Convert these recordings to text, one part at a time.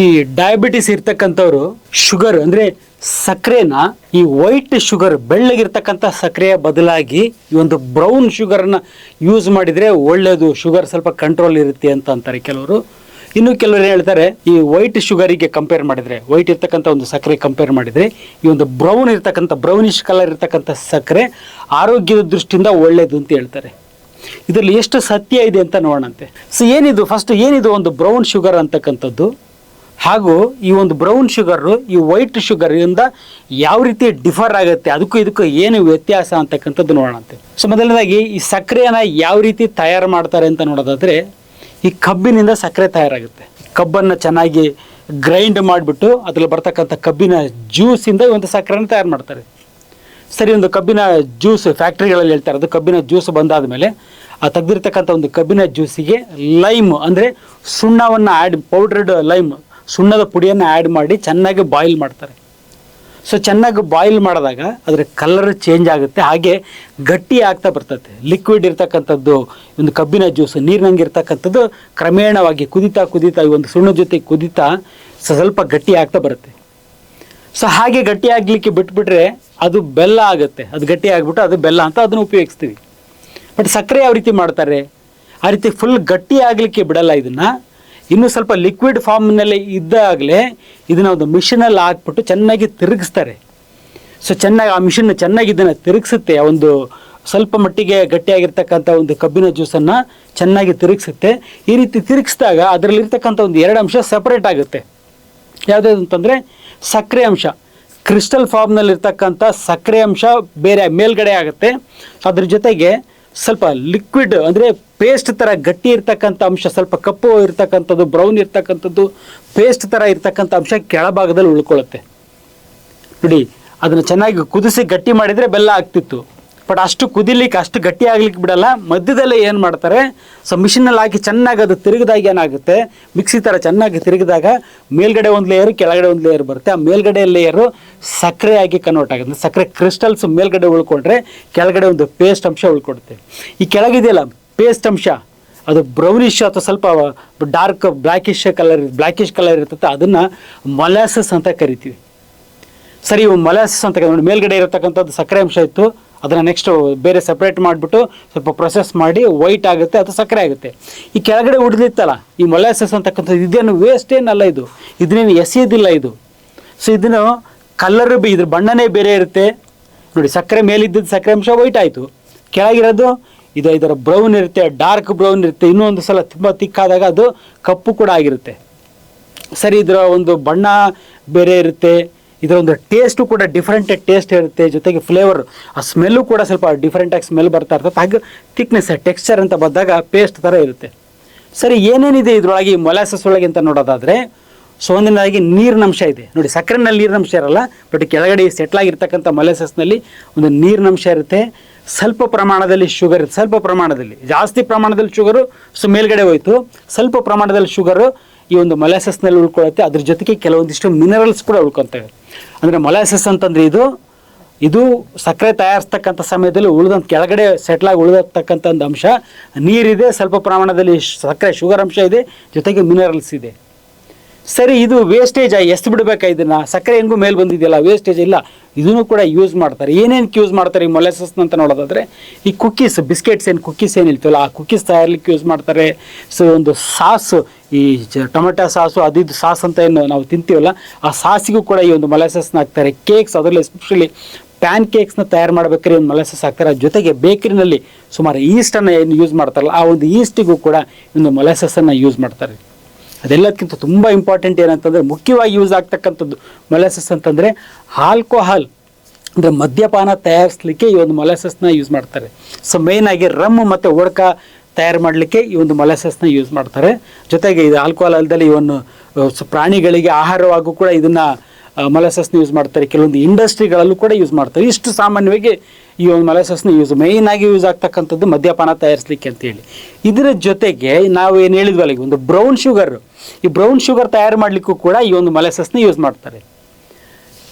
ಈ ಡಯಾಬಿಟಿಸ್ ಇರ್ತಕ್ಕಂಥವ್ರು ಶುಗರ್ ಅಂದ್ರೆ ಸಕ್ಕರೆನ ಈ ವೈಟ್ ಶುಗರ್ ಬೆಳ್ಳಗಿರ್ತಕ್ಕಂಥ ಸಕ್ಕರೆಯ ಬದಲಾಗಿ ಈ ಒಂದು ಬ್ರೌನ್ ಶುಗರ್ನ ಯೂಸ್ ಮಾಡಿದ್ರೆ ಒಳ್ಳೆಯದು ಶುಗರ್ ಸ್ವಲ್ಪ ಕಂಟ್ರೋಲ್ ಇರುತ್ತೆ ಅಂತ ಅಂತಾರೆ ಕೆಲವರು. ಇನ್ನು ಕೆಲವರು ಹೇಳ್ತಾರೆ, ಈ ವೈಟ್ ಶುಗರಿಗೆ ಕಂಪೇರ್ ಮಾಡಿದ್ರೆ ವೈಟ್ ಇರ್ತಕ್ಕಂಥ ಒಂದು ಸಕ್ಕರೆ ಕಂಪೇರ್ ಮಾಡಿದ್ರೆ, ಈ ಒಂದು ಬ್ರೌನ್ ಇರ್ತಕ್ಕಂಥ ಬ್ರೌನಿಶ್ ಕಲರ್ ಇರ್ತಕ್ಕಂಥ ಸಕ್ಕರೆ ಆರೋಗ್ಯದ ದೃಷ್ಟಿಯಿಂದ ಒಳ್ಳೆಯದು ಅಂತ ಹೇಳ್ತಾರೆ. ಇದರಲ್ಲಿ ಎಷ್ಟು ಸತ್ಯ ಇದೆ ಅಂತ ನೋಡೋಣಂತೆ. ಸೊ ಏನಿದು ಫಸ್ಟ್ ಏನಿದು ಒಂದು ಬ್ರೌನ್ ಶುಗರ್ ಅಂತಕ್ಕಂಥದ್ದು? ಹಾಗೂ ಈ ಒಂದು ಬ್ರೌನ್ ಶುಗರು ಈ ವೈಟ್ ಶುಗರಿಂದ ಯಾವ ರೀತಿ ಡಿಫರ್ ಆಗುತ್ತೆ, ಅದಕ್ಕೂ ಇದಕ್ಕೂ ಏನು ವ್ಯತ್ಯಾಸ ಅಂತಕ್ಕಂಥದ್ದು ನೋಡೋಣಂತೆ ಸೊ ಮೊದಲನೇದಾಗಿ ಈ ಸಕ್ಕರೆಯನ್ನು ಯಾವ ರೀತಿ ತಯಾರು ಮಾಡ್ತಾರೆ ಅಂತ ನೋಡೋದಾದ್ರೆ, ಈ ಕಬ್ಬಿನಿಂದ ಸಕ್ಕರೆ ತಯಾರಾಗುತ್ತೆ. ಕಬ್ಬನ್ನು ಚೆನ್ನಾಗಿ ಗ್ರೈಂಡ್ ಮಾಡಿಬಿಟ್ಟು ಅದ್ರಲ್ಲಿ ಬರ್ತಕ್ಕಂಥ ಕಬ್ಬಿನ ಜ್ಯೂಸಿಂದ ಒಂದು ಸಕ್ಕರೆನ ತಯಾರು ಮಾಡ್ತಾರೆ. ಸರಿ, ಒಂದು ಕಬ್ಬಿನ ಜ್ಯೂಸ್ ಫ್ಯಾಕ್ಟ್ರಿಗಳಲ್ಲಿ ಹೇಳ್ತಾರೆ, ಅದು ಕಬ್ಬಿನ ಜ್ಯೂಸ್ ಬಂದಾದ ಮೇಲೆ ಆ ತೆಗೆದಿರ್ತಕ್ಕಂಥ ಒಂದು ಕಬ್ಬಿನ ಜ್ಯೂಸಿಗೆ ಲೈಮ್ ಅಂದರೆ ಸುಣ್ಣವನ್ನು ಆ್ಯಡ್ ಪೌಡ್ರಡ್ ಲೈಮ್ ಸುಣ್ಣದ ಪುಡಿಯನ್ನು ಆ್ಯಡ್ ಮಾಡಿ ಚೆನ್ನಾಗಿ ಬಾಯ್ಲ್ ಮಾಡ್ತಾರೆ. ಸೊ ಚೆನ್ನಾಗಿ ಬಾಯ್ಲ್ ಮಾಡಿದಾಗ ಅದರ ಕಲರ್ ಚೇಂಜ್ ಆಗುತ್ತೆ. ಹಾಗೆ ಗಟ್ಟಿ ಆಗ್ತಾ ಬರ್ತದೆ ಲಿಕ್ವಿಡ್ ಇರ್ತಕ್ಕಂಥದ್ದು, ಒಂದು ಕಬ್ಬಿನ ಜ್ಯೂಸ್ ನೀರಿನಂಗೆ ಇರ್ತಕ್ಕಂಥದ್ದು ಕ್ರಮೇಣವಾಗಿ ಕುದಿತಾ ಕುದಿತಾ ಈ ಒಂದು ಸುಣ್ಣದ ಜೊತೆ ಕುದಿತಾ ಸ್ವಲ್ಪ ಗಟ್ಟಿ ಆಗ್ತಾ ಬರುತ್ತೆ. ಸೊ ಹಾಗೆ ಗಟ್ಟಿ ಆಗಲಿಕ್ಕೆ ಬಿಟ್ಬಿಟ್ರೆ ಅದು ಬೆಲ್ಲ ಆಗುತ್ತೆ. ಅದು ಗಟ್ಟಿ ಆಗಿಬಿಟ್ಟು ಅದು ಬೆಲ್ಲ ಅಂತ ಅದನ್ನು ಉಪಯೋಗಿಸ್ತೀವಿ. ಬಟ್ ಸಕ್ಕರೆ ಯಾವ ರೀತಿ ಮಾಡ್ತಾರೆ? ಆ ರೀತಿ ಫುಲ್ ಗಟ್ಟಿ ಆಗಲಿಕ್ಕೆ ಬಿಡಲ್ಲ ಇದನ್ನು. ಇನ್ನೂ ಸ್ವಲ್ಪ ಲಿಕ್ವಿಡ್ ಫಾರ್ಮ್ನಲ್ಲಿ ಇದ್ದಾಗಲೇ ಇದನ್ನ ಒಂದು ಮಿಷಿನಲ್ಲಿ ಹಾಕ್ಬಿಟ್ಟು ಚೆನ್ನಾಗಿ ತಿರುಗಿಸ್ತಾರೆ. ಸೊ ಚೆನ್ನಾಗಿ ಆ ಮಿಷಿನ್ ಚೆನ್ನಾಗಿ ಇದನ್ನು ತಿರುಗಿಸುತ್ತೆ. ಒಂದು ಸ್ವಲ್ಪ ಮಟ್ಟಿಗೆ ಗಟ್ಟಿಯಾಗಿರ್ತಕ್ಕಂಥ ಒಂದು ಕಬ್ಬಿನ ಜ್ಯೂಸನ್ನು ಚೆನ್ನಾಗಿ ತಿರುಗಿಸುತ್ತೆ. ಈ ರೀತಿ ತಿರುಗಿಸಿದಾಗ ಅದರಲ್ಲಿರ್ತಕ್ಕಂಥ ಒಂದು ಎರಡು ಅಂಶ ಸಪ್ರೇಟ್ ಆಗುತ್ತೆ. ಯಾವುದ್ಯಾವುದು ಅಂತಂದರೆ ಸಕ್ಕರೆ ಅಂಶ. ಕ್ರಿಸ್ಟಲ್ ಫಾರ್ಮ್ನಲ್ಲಿರ್ತಕ್ಕಂಥ ಸಕ್ಕರೆ ಅಂಶ ಬೇರೆ ಮೇಲ್ಗಡೆ ಆಗುತ್ತೆ. ಅದ್ರ ಜೊತೆಗೆ ಸ್ವಲ್ಪ ಲಿಕ್ವಿಡ್ ಅಂದರೆ ಪೇಸ್ಟ್ ಥರ ಗಟ್ಟಿ ಇರ್ತಕ್ಕಂಥ ಅಂಶ, ಸ್ವಲ್ಪ ಕಪ್ಪು ಇರ್ತಕ್ಕಂಥದ್ದು ಬ್ರೌನ್ ಇರ್ತಕ್ಕಂಥದ್ದು ಪೇಸ್ಟ್ ಥರ ಇರ್ತಕ್ಕಂಥ ಅಂಶ ಕೆಳಭಾಗದಲ್ಲಿ ಉಳ್ಕೊಳ್ಳುತ್ತೆ. ನೋಡಿ ಅದನ್ನು ಚೆನ್ನಾಗಿ ಕುದಿಸಿ ಗಟ್ಟಿ ಮಾಡಿದರೆ ಬೆಲ್ಲ ಆಗ್ತಿತ್ತು. ಬಟ್ ಅಷ್ಟು ಕುದಿಲಿಕ್ಕೆ, ಅಷ್ಟು ಗಟ್ಟಿ ಆಗ್ಲಿಕ್ಕೆ ಬಿಡಲ್ಲ. ಮಧ್ಯದಲ್ಲೇ ಏನು ಮಾಡ್ತಾರೆ, ಸೊ ಮಿಷಿನಲ್ಲಿ ಹಾಕಿ ಚೆನ್ನಾಗಿ ಅದು ತಿರುಗಿದಾಗ ಏನಾಗುತ್ತೆ? ಮಿಕ್ಸಿ ಥರ ಚೆನ್ನಾಗಿ ತಿರುಗಿದಾಗ ಮೇಲ್ಗಡೆ ಒಂದು ಲೇಯರ್ ಕೆಳಗಡೆ ಒಂದು ಲೇಯರ್ ಬರುತ್ತೆ. ಆ ಮೇಲ್ಗಡೆ ಲೇಯರು ಸಕ್ಕರೆಯಾಗಿ ಕನ್ವರ್ಟ್ ಆಗುತ್ತೆ. ಸಕ್ಕರೆ ಕ್ರಿಸ್ಟಲ್ಸ್ ಮೇಲ್ಗಡೆ ಉಳ್ಕೊಂಡ್ರೆ ಕೆಳಗಡೆ ಒಂದು ಪೇಸ್ಟ್ ಅಂಶ ಉಳ್ಕೊಡುತ್ತೆ. ಈ ಕೆಳಗಿದೆಯಲ್ಲ ಪೇಸ್ಟ್ ಅಂಶ, ಅದು ಬ್ರೌನಿಶ್ ಅಥವಾ ಸ್ವಲ್ಪ dark blackish colour blackish colour ಇರ್ತದೆ, ಅದನ್ನು ಮೊಲಾಸಸ್ ಅಂತ ಕರಿತೀವಿ. ಸರಿ, ಇವು ಮೊಲಾಸಸ್ ಅಂತ ಕರಿ ಮೇಲ್ಗಡೆ ಇರತಕ್ಕಂಥದ್ದು ಸಕ್ಕರೆ ಅಂಶ ಇತ್ತು. ಅದನ್ನು ನೆಕ್ಸ್ಟ್ ಬೇರೆ ಸಪ್ರೇಟ್ ಮಾಡಿಬಿಟ್ಟು ಸ್ವಲ್ಪ ಪ್ರೊಸೆಸ್ ಮಾಡಿ ವೈಟ್ ಆಗುತ್ತೆ ಅಥವಾ ಸಕ್ಕರೆ ಆಗುತ್ತೆ. ಈ ಕೆಳಗಡೆ ಉಳಿದಿತ್ತಲ್ಲ ಈ ಮೊಲಾಸಸ್ ಅಂತಕ್ಕಂಥದ್ದು ಇದೇನು ವೇಸ್ಟ್ ಏನಲ್ಲ ಇದು. ಇದನ್ನೇನು ಎಸೆಯೋದಿಲ್ಲ ಇದು. ಸೊ ಇದನ್ನು ಕಲರ್ ಬಿ, ಇದ್ರ ಬಣ್ಣನೇ ಬೇರೆ ಇರುತ್ತೆ. ನೋಡಿ, ಸಕ್ಕರೆ ಮೇಲಿದ್ದದ್ದು ಸಕ್ಕರೆ ಅಂಶ ವೈಟ್ ಆಯಿತು. ಕೆಳಗಿರೋದು ಇದು ಇದರ ಬ್ರೌನ್ ಇರುತ್ತೆ ಡಾರ್ಕ್ ಬ್ರೌನ್ ಇರುತ್ತೆ. ಇನ್ನೊಂದು ಸಲ ತುಂಬ ತಿಕ್ಕಾದಾಗ ಅದು ಕಪ್ಪು ಕೂಡ ಆಗಿರುತ್ತೆ. ಸರಿ, ಇದರ ಒಂದು ಬಣ್ಣ ಬೇರೆ ಇರುತ್ತೆ. ಇದರ ಒಂದು ಟೇಸ್ಟು ಕೂಡ ಡಿಫ್ರೆಂಟ್ ಟೇಸ್ಟ್ ಇರುತ್ತೆ. ಜೊತೆಗೆ ಫ್ಲೇವರ್ ಆ ಸ್ಮೆಲ್ಲು ಕೂಡ ಸ್ವಲ್ಪ ಡಿಫ್ರೆಂಟಾಗಿ ಸ್ಮೆಲ್ ಬರ್ತಾ ಇರ್ತದೆ. ಹಾಗೆ ಥಿಕ್ನೆಸ್ ಟೆಕ್ಸ್ಚರ್ ಅಂತ ಬಂದಾಗ ಪೇಸ್ಟ್ ಥರ ಇರುತ್ತೆ. ಸರಿ, ಏನೇನಿದೆ ಇದರೊಳಗೆ ಮೊಲಾಸಸ್ ಒಳಗೆ ಅಂತ ನೋಡೋದಾದರೆ, ಸೊ ಒಂದನೇದಾಗಿ ನೀರಿನ ಅಂಶ ಇದೆ. ನೋಡಿ, ಸಕ್ಕರೆನಲ್ಲಿ ನೀರಿನ ಅಂಶ ಇರಲ್ಲ ಬಟ್ ಕೆಳಗಡೆ ಸೆಟ್ಲ್ ಆಗಿರ್ತಕ್ಕಂಥ ಮೊಲಾಸಸ್ನಲ್ಲಿ ಒಂದು ನೀರಿನ ಅಂಶ ಇರುತ್ತೆ. ಸ್ವಲ್ಪ ಪ್ರಮಾಣದಲ್ಲಿ ಶುಗರ್ ಇರುತ್ತೆ. ಸ್ವಲ್ಪ ಪ್ರಮಾಣದಲ್ಲಿ, ಜಾಸ್ತಿ ಪ್ರಮಾಣದಲ್ಲಿ ಶುಗರು ಸೊ ಮೇಲ್ಗಡೆ ಹೋಯಿತು. ಸ್ವಲ್ಪ ಪ್ರಮಾಣದಲ್ಲಿ ಶುಗರು ಈ ಒಂದು ಮಲಾಸಸ್ನಲ್ಲಿ ಉಳ್ಕೊಳ್ಳುತ್ತೆ. ಅದ್ರ ಜೊತೆಗೆ ಕೆಲವೊಂದಿಷ್ಟು ಮಿನರಲ್ಸ್ ಕೂಡ ಉಳ್ಕೊತವೆ. ಅಂದರೆ ಮಲಾಸಸ್ ಅಂತಂದರೆ ಇದು ಇದು ಸಕ್ಕರೆ ತಯಾರಿಸ್ತಕ್ಕಂಥ ಸಮಯದಲ್ಲಿ ಉಳಿದಂಥ ಕೆಳಗಡೆ ಸೆಟ್ಲಾಗಿ ಉಳಿದಿರ್ತಕ್ಕಂಥ ಒಂದು ಅಂಶ. ನೀರಿದೆ, ಸ್ವಲ್ಪ ಪ್ರಮಾಣದಲ್ಲಿ ಸಕ್ಕರೆ ಶುಗರ್ ಅಂಶ ಇದೆ, ಜೊತೆಗೆ ಮಿನರಲ್ಸ್ ಇದೆ. ಸರಿ, ಇದು ವೇಸ್ಟೇಜ್ ಎಷ್ಟು ಬಿಡಬೇಕಾ ಇದನ್ನು? ಸಕ್ಕರೆ ಹೆಂಗೂ ಮೇಲೆ ಬಂದಿದೆಯಲ್ಲ ವೇಸ್ಟೇಜ್ ಇಲ್ಲ. ಇದನ್ನು ಕೂಡ ಯೂಸ್ ಮಾಡ್ತಾರೆ. ಏನೇನು ಯೂಸ್ ಮಾಡ್ತಾರೆ ಈ ಮೊಲೆಸಸ್ ಅಂತ ನೋಡೋದಾದ್ರೆ, ಈ ಕುಕ್ಕೀಸ್ ಬಿಸ್ಕೆಟ್ಸ್ ಏನು ಕುಕ್ಕೀಸ್ ಏನು ಇರ್ತವಲ್ಲ ಆ ಕುಕ್ಕೀಸ್ ತಯಾರಲಿಕ್ಕೆ ಯೂಸ್ ಮಾಡ್ತಾರೆ. ಸೊ ಒಂದು ಸಾಸ್, ಈ ಟೊಮೆಟೊ ಸಾಸು ಅದಿದ್ದು ಸಾಸ್ ಅಂತ ಏನು ನಾವು ತಿಂತೀವಲ್ಲ, ಆ ಸಾಸಿಗೂ ಕೂಡ ಈ ಒಂದು ಮೊಲೆಸಸ್ನ ಹಾಕ್ತಾರೆ. ಕೇಕ್ಸ್ ಅದರಲ್ಲಿ ಎಸ್ಪೆಷಲಿ ಪ್ಯಾನ್ ಕೇಕ್ಸ್ನ ತಯಾರು ಮಾಡ್ಬೇಕಾದ್ರೆ ಒಂದು ಮೊಲೆಸಸ್ ಹಾಕ್ತಾರೆ. ಜೊತೆಗೆ ಬೇಕರಿನಲ್ಲಿ ಸುಮಾರು ಈಸ್ಟನ್ನು ಏನು ಯೂಸ್ ಮಾಡ್ತಾರಲ್ಲ, ಆ ಒಂದು ಈಸ್ಟಿಗೂ ಕೂಡ ಒಂದು ಮೊಲೆಸಸ್ಸನ್ನು ಯೂಸ್ ಮಾಡ್ತಾರೆ. ಅದೆಲ್ಲದಕ್ಕಿಂತ ತುಂಬ ಇಂಪಾರ್ಟೆಂಟ್ ಏನಂತಂದರೆ ಮುಖ್ಯವಾಗಿ ಯೂಸ್ ಆಗ್ತಕ್ಕಂಥದ್ದು ಮೊಲಾಸಸ್ ಅಂತಂದರೆ ಆಲ್ಕೋಹಾಲ್ ಅಂದರೆ ಮದ್ಯಪಾನ ತಯಾರಿಸಲಿಕ್ಕೆ ಈ ಒಂದು ಮೊಲಾಸಸ್ನ ಯೂಸ್ ಮಾಡ್ತಾರೆ. ಸೊ ಮೇಯ್ನಾಗಿ ರಮ್ ಮತ್ತು ಓಡ್ಕ ತಯಾರು ಮಾಡಲಿಕ್ಕೆ ಈ ಒಂದು ಮೊಲಾಸಸ್ನ ಯೂಸ್ ಮಾಡ್ತಾರೆ. ಜೊತೆಗೆ ಇದು ಆಲ್ಕೋಹಾಲ್ ಅಲ್ಲದಲ್ಲಿ ಈ ಒಂದು ಪ್ರಾಣಿಗಳಿಗೆ ಆಹಾರವಾಗೂ ಕೂಡ ಇದನ್ನು ಮೊಲಾಸಸ್ನ ಯೂಸ್ ಮಾಡ್ತಾರೆ. ಕೆಲವೊಂದು ಇಂಡಸ್ಟ್ರಿಗಳಲ್ಲೂ ಕೂಡ ಯೂಸ್ ಮಾಡ್ತಾರೆ. ಇಷ್ಟು ಸಾಮಾನ್ಯವಾಗಿ ಈ ಒಂದು ಮಲಸಸ್ನ ಯೂಸ್ ಮೇಯ್ನಾಗಿ ಯೂಸ್ ಆಗ್ತಕ್ಕಂಥದ್ದು ಮದ್ಯಪಾನ ತಯಾರಿಸಲಿಕ್ಕೆ ಅಂತೇಳಿ ಇದರ ಜೊತೆಗೆ ನಾವು ಏನು ಹೇಳಿದ್ವಲ್ಲ ಈಗ ಒಂದು ಬ್ರೌನ್ ಶುಗರ್ ಈ ಬ್ರೌನ್ ಶುಗರ್ ತಯಾರು ಮಾಡಲಿಕ್ಕೂ ಕೂಡ ಈ ಒಂದು ಮಲಸಸ್ನ ಯೂಸ್ ಮಾಡ್ತಾರೆ.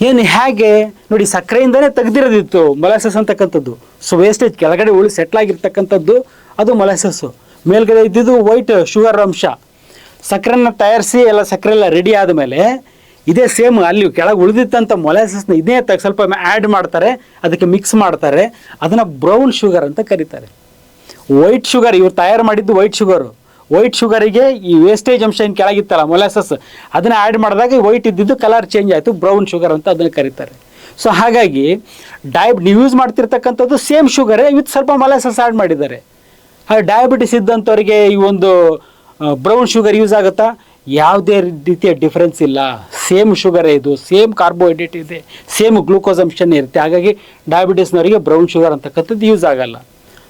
ಏನು ಹೇಗೆ? ನೋಡಿ, ಸಕ್ಕರೆಯಿಂದನೇ ತೆಗೆದಿರೋದಿತ್ತು ಮಲಸಸ್ ಅಂತಕ್ಕಂಥದ್ದು. ಸೊ ವೇಸ್ಟೇಜ್ ಕೆಳಗಡೆ ಉಳಿ ಸೆಟ್ಲ್ ಆಗಿರ್ತಕ್ಕಂಥದ್ದು ಅದು ಮಲಸಸ್ಸು. ಮೇಲ್ಗಡೆ ಇದ್ದಿದ್ದು ವೈಟ್ ಶುಗರ್ ಅಂಶ. ಸಕ್ಕರೆನ ತಯಾರಿಸಿ ಎಲ್ಲ ಸಕ್ಕರೆ ಎಲ್ಲ ರೆಡಿ ಆದಮೇಲೆ ಇದೇ ಸೇಮ್ ಅಲ್ಲಿ ಕೆಳಗೆ ಉಳಿದಿತ್ತಂಥ ಮೊಲಾಸಸ್ನ ಇದೇ ತಗ ಸ್ವಲ್ಪ ಆ್ಯಡ್ ಮಾಡ್ತಾರೆ, ಅದಕ್ಕೆ ಮಿಕ್ಸ್ ಮಾಡ್ತಾರೆ. ಅದನ್ನು ಬ್ರೌನ್ ಶುಗರ್ ಅಂತ ಕರೀತಾರೆ. ವೈಟ್ ಶುಗರ್ ಇವ್ರು ತಯಾರು ಮಾಡಿದ್ದು ವೈಟ್ ಶುಗರು ವೈಟ್ ಶುಗರಿಗೆ ಈ ವೇಸ್ಟೇಜ್ ಅಂಶ ಏನು ಕೆಳಗಿತ್ತಲ್ಲ ಮೊಲಾಸಸ್ ಅದನ್ನು ಆ್ಯಡ್ ಮಾಡಿದಾಗ ವೈಟ್ ಇದ್ದಿದ್ದು ಕಲರ್ ಚೇಂಜ್ ಆಯಿತು ಬ್ರೌನ್ ಶುಗರ್ ಅಂತ ಅದನ್ನು ಕರೀತಾರೆ. ಸೊ ಹಾಗಾಗಿ ಡಯಾಬ್ ನೀವು ಯೂಸ್ ಮಾಡ್ತಿರ್ತಕ್ಕಂಥದ್ದು ಸೇಮ್ ಶುಗರೇ ವಿತ್ ಸ್ವಲ್ಪ ಮೊಲಾಸಸ್ ಆ್ಯಡ್ ಮಾಡಿದ್ದಾರೆ. ಹಾಗೆ ಡಯಾಬಿಟಿಸ್ ಇದ್ದಂಥವ್ರಿಗೆ ಈ ಒಂದು ಬ್ರೌನ್ ಶುಗರ್ ಯೂಸ್ ಆಗುತ್ತಾ? ಯಾವುದೇ ರೀತಿಯ ಡಿಫ್ರೆನ್ಸ್ ಇಲ್ಲ. ಸೇಮ್ ಶುಗರೇ ಇದು, ಸೇಮ್ ಕಾರ್ಬೋಹೈಡ್ರೇಟ್ ಇದೆ, ಸೇಮ್ ಗ್ಲೂಕೋಸ್ ಅಂಶನೇ ಇರುತ್ತೆ. ಹಾಗಾಗಿ ಡಯಾಬಿಟೀಸ್ನವರಿಗೆ ಬ್ರೌನ್ ಶುಗರ್ ಅಂತಕ್ಕಂಥದ್ದು ಯೂಸ್ ಆಗಲ್ಲ.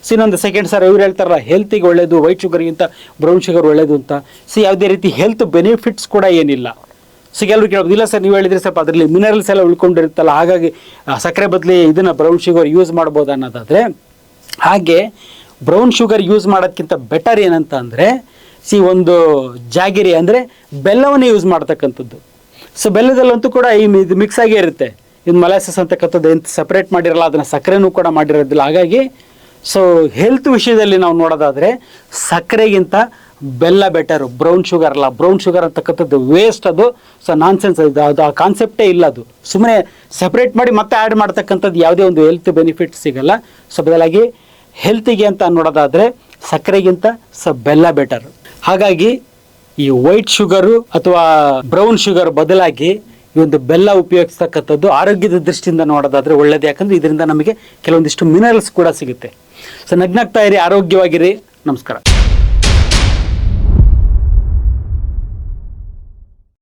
ಸೊ ಇನ್ನೊಂದು ಸೆಕೆಂಡ್ ಸರ್ ಇವ್ರು ಹೇಳ್ತಾರಲ್ಲ ಹೆಲ್ತಿಗೆ ಒಳ್ಳೇದು ವೈಟ್ ಶುಗರ್ಗಿಂತ ಬ್ರೌನ್ ಶುಗರ್ ಒಳ್ಳೇದು ಅಂತ. ಸೊ ಯಾವುದೇ ರೀತಿ ಹೆಲ್ತ್ ಬೆನಿಫಿಟ್ಸ್ ಕೂಡ ಏನಿಲ್ಲ. ಸೊ ಎಲ್ಲರೂ ಕೇಳೋದಿಲ್ಲ ಸರ್ ನೀವು ಹೇಳಿದ್ರೆ ಸ್ವಲ್ಪ ಅದರಲ್ಲಿ ಮಿನರಲ್ಸ್ ಎಲ್ಲ ಉಳ್ಕೊಂಡಿರುತ್ತಲ್ಲ, ಹಾಗಾಗಿ ಸಕ್ಕರೆ ಬದಲಿ ಇದನ್ನು ಬ್ರೌನ್ ಶುಗರ್ ಯೂಸ್ ಮಾಡ್ಬೋದು ಅನ್ನೋದಾದರೆ, ಹಾಗೆ ಬ್ರೌನ್ ಶುಗರ್ ಯೂಸ್ ಮಾಡೋದಕ್ಕಿಂತ ಬೆಟರ್ ಏನಂತ ಅಂದರೆ, ಸಿ, ಒಂದು ಜಾಗಿರಿ ಅಂದರೆ ಬೆಲ್ಲವನ್ನು ಯೂಸ್ ಮಾಡ್ತಕ್ಕಂಥದ್ದು. ಸೊ ಬೆಲ್ಲದಲ್ಲಂತೂ ಕೂಡ ಈ ಇದು ಮಿಕ್ಸ್ ಆಗೇ ಇರುತ್ತೆ. ಇದು ಮಲಾಸಸ್ ಅಂತಕ್ಕಂಥದ್ದು ಎಂತ ಸಪ್ರೇಟ್ ಮಾಡಿರಲ್ಲ, ಅದನ್ನು ಸಕ್ಕರೆನೂ ಕೂಡ ಮಾಡಿರೋದಿಲ್ಲ. ಹಾಗಾಗಿ ಸೊ ಹೆಲ್ತ್ ವಿಷಯದಲ್ಲಿ ನಾವು ನೋಡೋದಾದರೆ, ಸಕ್ಕರೆಗಿಂತ ಬೆಲ್ಲ ಬೆಟರು ಬ್ರೌನ್ ಶುಗರ್ ಅಲ್ಲ. ಬ್ರೌನ್ ಶುಗರ್ ಅಂತಕ್ಕಂಥದ್ದು ವೇಸ್ಟ್ ಅದು. ಸೊ ನಾನ್ ಸೆನ್ಸ್ ಅದು. ಅದು ಆ ಕಾನ್ಸೆಪ್ಟೇ ಇಲ್ಲ ಅದು. ಸುಮ್ಮನೆ ಸಪ್ರೇಟ್ ಮಾಡಿ ಮತ್ತೆ ಆ್ಯಡ್ ಮಾಡ್ತಕ್ಕಂಥದ್ದು ಯಾವುದೇ ಒಂದು ಹೆಲ್ತ್ ಬೆನಿಫಿಟ್ ಸಿಗಲ್ಲ. ಸೊ ಬದಲಾಗಿ ಹೆಲ್ತಿಗೆ ಅಂತ ನೋಡೋದಾದರೆ, ಸಕ್ಕರೆಗಿಂತ ಸ ಬೆಲ್ಲ ಬೆಟರ್ ಹಾಗಾಗಿ ಈ ವೈಟ್ ಶುಗರು ಅಥವಾ ಬ್ರೌನ್ ಶುಗರ್ ಬದಲಾಗಿ ಈ ಒಂದು ಬೆಲ್ಲ ಉಪಯೋಗಿಸ್ತಕ್ಕಂಥದ್ದು ಆರೋಗ್ಯದ ದೃಷ್ಟಿಯಿಂದ ನೋಡೋದಾದ್ರೆ ಒಳ್ಳೇದು. ಯಾಕಂದ್ರೆ ಇದರಿಂದ ನಮಗೆ ಕೆಲವೊಂದಿಷ್ಟು ಮಿನರಲ್ಸ್ ಕೂಡ ಸಿಗುತ್ತೆ. ಸೊ ನಗ್ನಾಗ್ತಾ ಇರಿ, ಆರೋಗ್ಯವಾಗಿರಿ. ನಮಸ್ಕಾರ.